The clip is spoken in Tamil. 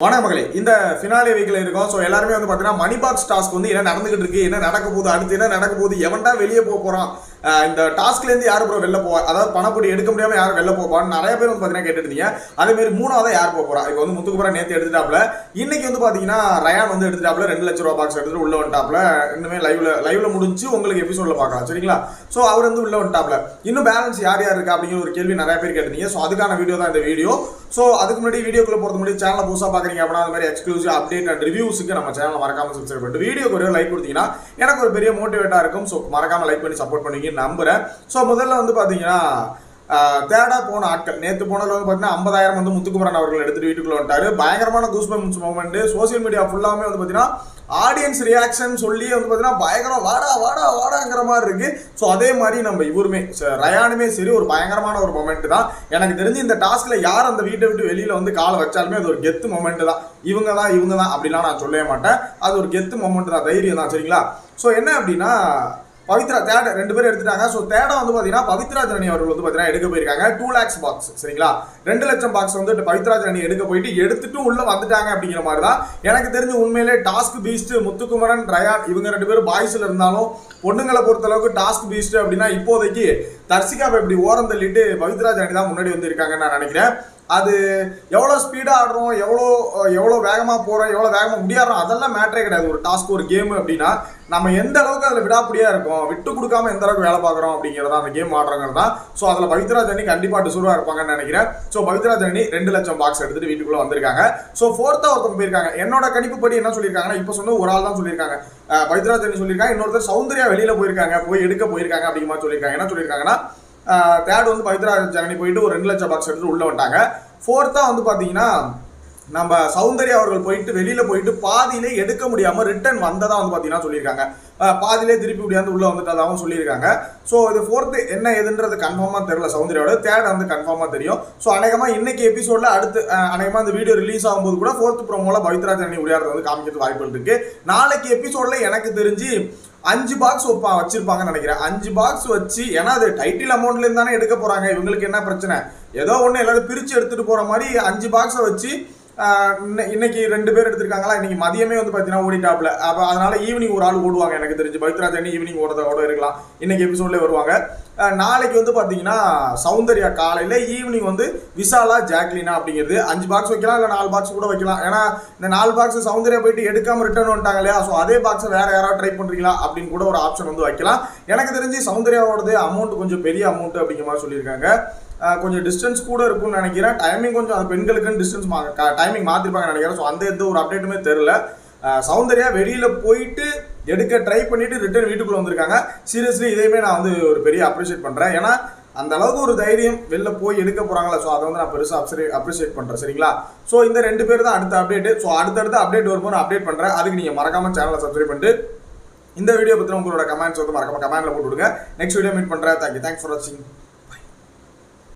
வணக்க மகளே. இந்த ஃபினாலே வீக்கில் இருக்கோம். ஸோ எல்லாருமே வந்து பார்த்தீங்கன்னா மணி பாக்ஸ் டாஸ்க் வந்து என்ன நடந்துகிட்டு இருக்கு என்ன நடக்க போகுது அடுத்து என்ன நடக்க போகுது எவன்டா வெளியே போக போறான் இந்த டாஸ்க்லேருந்து யார் ப்ரோ வெளில போவா? அதாவது பணப்படி எடுக்க முடியாமல் யார் வெளில போவான்னு நிறைய பேர் வந்து பார்த்தீங்கன்னா கேட்டுருந்தீங்க. அதேமாரி மூணாவதாக யார் போக போகிறா இப்போ வந்து முத்துக்குப்புறம் நேற்று எடுத்துட்டாப்ல. இன்னைக்கு வந்து பார்த்தீங்கன்னா ரயான் வந்து எடுத்துட்டாப்ல. ரெண்டு லட்ச ரூபா பாக்ஸ் எடுத்துட்டு உள்ள வந்துட்டாப்ல. இன்னுமே லைவ்ல லைவ்ல முடிஞ்சு உங்களுக்கு எபிசோட்ல பார்க்கலாம் சரிங்களா? ஸோ அவர் வந்து உள்ள வந்துட்டாப்ல. இன்னும் பேலன்ஸ் யார் யார் இருக்கா அப்படிங்கிற ஒரு கேள்வி நிறைய பேர் கேட்டிருந்தீங்க. ஸோ அதுக்கான வீடியோ தான் இந்த வீடியோ ஸோ அதுக்கு முன்னாடி வீடியோக்குள்ள போகிறது முன்னாடி சேனலை புதுசாக பார்க்குறீங்க அப்படின்னா அது மாதிரி எக்ஸ்க்ளூசிவ் அப்டேட் அண்ட் ரிவ்யூஸுக்கு நம்ம சேனலை மறக்காம சப்ஸ்கிரைப் பண்ணிட்டு வீடியோக்கு ஒரு லைக் கொடுத்தீங்கன்னா எனக்கு ஒரு பெரிய மோட்டிவேட்டாக இருக்கும். ஸோ மறக்காம லைக் பண்ணி சப்போர்ட் அப்படின்னு நம்புகிறேன் ஸோ முதல்ல வந்து பார்த்தீங்கன்னா தேடா போன ஆட்கள். நேற்று போனதில் வந்து பார்த்தீங்கன்னா ஐம்பதாயிரம் வந்து முத்துக்குமரன் அவர்கள் எடுத்துகிட்டு வீட்டுக்குள்ள வந்துட்டாரு. பயங்கரமான கூஸ்பம்ஸ் மூமெண்ட் சோசியல் மீடியா ஃபுல்லாமே வந்து பார்த்தீங்கன்னா ஆடியன்ஸ் ரியாக்ஷன் சொல்லி வந்து பார்த்தீங்கன்னா பயங்கரம் வாடா வாடா வாடாங்கிற மாதிரி இருக்குது ஸோ அதே மாதிரி நம்ம இவருமே ரயானுமே சரி ஒரு பயங்கரமான ஒரு மொமெண்ட் தான். எனக்கு தெரிஞ்சு இந்த டாஸ்கில் யார் அந்த வீட்டை விட்டு வெளியில் வந்து காலை வச்சாலுமே அது ஒரு கெத்து மொமெண்ட் தான். இவங்க தான் இவங்க தான் அப்படிலாம் நான் சொல்லவே மாட்டேன். அது ஒரு கெத்து மொமெண்ட் தான் தைரியம் தான் சரிங்களா? ஸோ என்ன அப்படின்னா பவித்ரா தேட ரெண்டு பேரும் எடுத்துட்டாங்க. ஸோ தேட வந்து பார்த்தீங்கன்னா பவித்ரா ஜனனி அவர்கள் வந்து பார்த்தீங்கன்னா எடுக்க போயிருக்காங்க. டூ லேக்ஸ் பாக்ஸ் சரிங்களா? ரெண்டு லட்சம் பாக்ஸ் வந்து பவித்ரா ஜனனி எடுக்க போயிட்டு எடுத்துட்டு உள்ள வந்துட்டாங்க அப்படிங்கிற மாதிரி தான் எனக்கு தெரிஞ்சு உண்மையிலே டாஸ்க் பீஸ்ட் முத்துக்குமரன் ரயான் இவங்க ரெண்டு பேரும் பாய்ஸில் இருந்தாலும் பொண்ணுங்களை பொறுத்த அளவுக்கு டாஸ்க் பீஸ்ட் அப்படின்னா இப்போதைக்கு தர்சிகாவை இப்படி ஓரம் தள்ளிட்டு பவித்ரா ஜனனி தான் முன்னாடி வந்து இருக்காங்கன்னு நான் நினைக்கிறேன். அது எவ்வளோ ஸ்பீடாக ஆடுறோம் எவ்வளோ எவ்வளோ வேகமாக போகிறோம் எவ்வளோ வேகமாக முடியாடுறோம் அதெல்லாம் மேட்டரே கிடையாது. ஒரு டாஸ்க் ஒரு கேம் அப்படின்னா நம்ம எந்த அளவுக்கு அதில் விடாப்படியாக இருக்கோம் விட்டு கொடுக்காம எந்த அளவுக்கு வேலை பார்க்குறோம் அப்படிங்கிறத அந்த கேம் ஆடுறவங்க தான். ஸோ அதில் பவித்ரா ஜனி கண்டிப்பாக டிசூராக இருப்பாங்கன்னு நினைக்கிறேன். ஸோ பவித்ரா ஜனி ரெண்டு லட்சம் பாக்ஸ் எடுத்துகிட்டு வீட்டுக்குள்ளே வந்திருக்காங்க. ஸோ ஃபோர்த்தாக ஒருத்தவங்க போயிருக்காங்க. என்னோட கணிப்புப்படி என்ன சொல்லியிருக்காங்கன்னா இப்போ சொன்ன ஒரு ஆள் தான் சொல்லியிருக்காங்க. பவித்ரா ஜனி சொல்லியிருக்காங்க. இன்னொருத்தர் சௌந்தர்யா வெளியில் போயிருக்காங்க போய் எடுக்க போயிருக்காங்க அப்படிங்கிற மாதிரி சொல்லியிருக்காங்க. என்ன சொல்லியிருக்காங்கன்னா தேர்ட் வந்து பவித்ரா ஜனனி போயிட்டு ஒரு ரெண்டு லட்சம் பாக்ஸ் எடுத்துட்டு உள்ள வந்துட்டாங்க. ஃபோர்த்தா வந்து பாத்தீங்கன்னா நம்ம சௌந்தர்யா அவர்கள் போயிட்டு வெளியில போயிட்டு பாதியிலே எடுக்க முடியாம ரிட்டர்ன் வந்ததா வந்து பாத்தீங்கன்னா சொல்லியிருக்காங்க. அஹ் பாதியிலே திருப்பி முடியாது உள்ள வந்துட்டதாகவும் சொல்லியிருக்காங்க. ஸோ இது ஃபோர்த்து என்ன ஏதுன்றது கன்ஃபார்மாக தெரியல சௌந்தர்யாவோட. தேர்ட் வந்து கன்ஃபார்மாக தெரியும். ஸோ அநேகமாக இன்னைக்கு எபிசோட்ல அடுத்து அநேகமாக இந்த வீடியோ ரிலீஸ் ஆகும்போது கூட ஃபோர்த் ப்ரோமோவில் பவித்ரா ஜனனி உடையாடுறது வந்து காமிக்கிறது வாய்ப்புகள் இருக்குது நாளைக்கு எபிசோடில் எனக்கு தெரிஞ்சு அஞ்சு பாக்ஸ் வைப்பா வச்சிருப்பாங்கன்னு நினைக்கிறேன். அஞ்சு பாக்ஸ் வச்சு ஏன்னா அது டைட்டில் அமௌண்ட்லேருந்து தானே எடுக்க போறாங்க. இவங்களுக்கு என்ன பிரச்சனை? ஏதோ ஒன்று எல்லாரும் பிரிச்சு எடுத்துட்டு போற மாதிரி அஞ்சு பாக்ஸை வச்சு இன்னைக்கு ரெண்டு பேர் எடுத்திருக்காங்களா? இன்னைக்கு மதியமே வந்து பார்த்தீங்கன்னா ஓடிட்டாப்ல அப்போ அதனால ஈவினிங் ஒரு ஆள் ஓடுவாங்க எனக்கு தெரிஞ்சு. பவித்ரா ஜனி ஈவினிங் ஓடுறதோட இருக்கலாம். இன்னைக்கு எபிசோட்லேயே வருவாங்க. நாளைக்கு வந்து பார்த்தீங்கன்னா சௌந்தர்யா காலையில் ஈவினிங் வந்து விசாலா ஜாக்லினா அப்படிங்கிறது. அஞ்சு பாக்ஸ் வைக்கலாம் இல்லை நாலு பாக்ஸ் கூட வைக்கலாம். ஏன்னா இந்த நாலு பாக்ஸ் சௌந்தர்யா போயிட்டு எடுக்காமல் ரிட்டர்ன் வந்துட்டாங்க இல்லையா? ஸோ அதே பாக்ஸை வேறு யாராவது ட்ரை பண்ணுறீங்களா அப்படின்னு கூட ஒரு ஆப்ஷன் வந்து வைக்கலாம். எனக்கு தெரிஞ்சு சௌந்தர்யாவோடது அமௌண்ட் கொஞ்சம் பெரிய அமௌண்ட் அப்படிங்கிற மாதிரி சொல்லியிருக்காங்க. கொஞ்சம் டிஸ்டன்ஸ் கூட இருக்கும்னு நினைக்கிறேன். டைமிங் கொஞ்சம் அது பெண்களுக்குன்னு டிஸ்டன்ஸ் டைமிங் மாற்றிருப்பாங்க நினைக்கிறேன். ஸோ அந்த எந்த ஒரு அப்டேட்டுமே தெரில சௌந்தர்யா வெளியில் போயிட்டு எடுக்க ட்ரை பண்ணிட்டு ரிட்டர்ன் வீட்டுக்குள்ளே வந்திருக்காங்க. சீரியஸ்லி இதையுமே நான் வந்து ஒரு பெரிய அப்ரிஷியேட் பண்ணுறேன் ஏன்னா அந்த அளவுக்கு ஒரு தைரியம் வெளில போய் எடுக்க போகிறாங்களா ஸோ அதை வந்து நான் பெருசாக அப்சரி அப்ரிஷியேட் பண்ணுறேன் சரிங்களா? ஸோ இந்த ரெண்டு பேர் தான் அடுத்த அப்டேட் ஸோ அடுத்தடுத்த அப்டேட் வரும்போது நான் அப்டேட் பண்ணுறேன் அதுக்கு நீங்கள் மறக்காமல் சேனலை சப்ஸ்கிரைப் பண்ணிட்டு இந்த வீடியோ பற்றி உங்களோட கமெண்ட்ஸ் வந்து மறக்காம கமெண்ட்ல போட்டு விடுங்க. நெக்ஸ்ட் வீடியோ மீட் பண்ணுறேன் தேங்க்யூ தேங்க்ஸ் ஃபார் வாட்சிங்